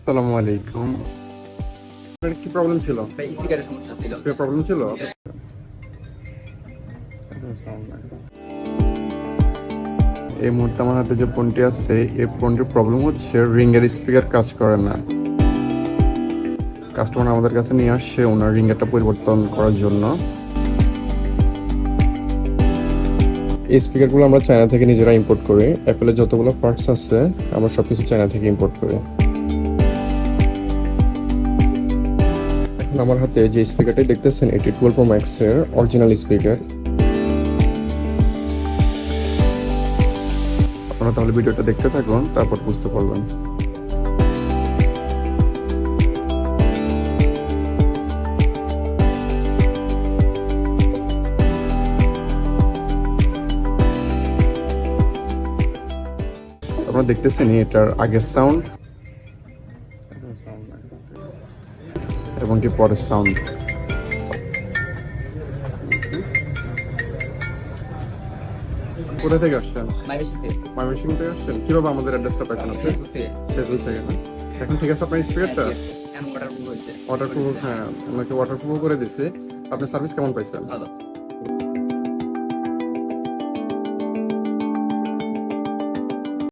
আসসালামু আলাইকুম। আপনার কি প্রবলেম ছিল? স্পিকারের সমস্যা ছিল। প্রবলেম ছিল? এই মুহূর্তে আমার হাতে যে ফোনটি আছে এই ফোনটির প্রবলেম হচ্ছে রিং এর স্পিকার কাজ করে না। কাস্টমার আমাদের কাছে নিয়ে আসছে ওনার রিঙ্গারটা পরিবর্তন করার জন্য। এই স্পিকারগুলো আমরা চায়না থেকে নিজেরা ইম্পোর্ট করি। অ্যাপেলের যতগুলো পার্টস আছে আমরা সবকিছু চায়না থেকে ইম্পোর্ট করি। আমার হাতে যে স্পিকারটি দেখতেছেন, এটি টুয়েলভ প্রো ম্যাক্সের অরিজিনাল স্পিকার। আপনারা তাহলে ভিডিওটা দেখতে থাকুন, তারপর বুঝতে পারবেন। আপনারা দেখতেছেন এটার আগের সাউন্ড এবং কি পরের সাউন্ড কোথা থেকে আসছেন? মাইমেশিতে থেকে। আসছেন? কীভাবে আমাদের অ্যাড্রেসটা পাইছেন আপনি? ফেসবুক থেকে। না? এখন ঠিক আছে আপনার স্পিকারটা ওয়াটারপ্রুফ হ্যাঁ আপনাকে ওয়াটারপ্রুফ করে দিছি আপনার সার্ভিস কেমন পাইছেন? ভালো।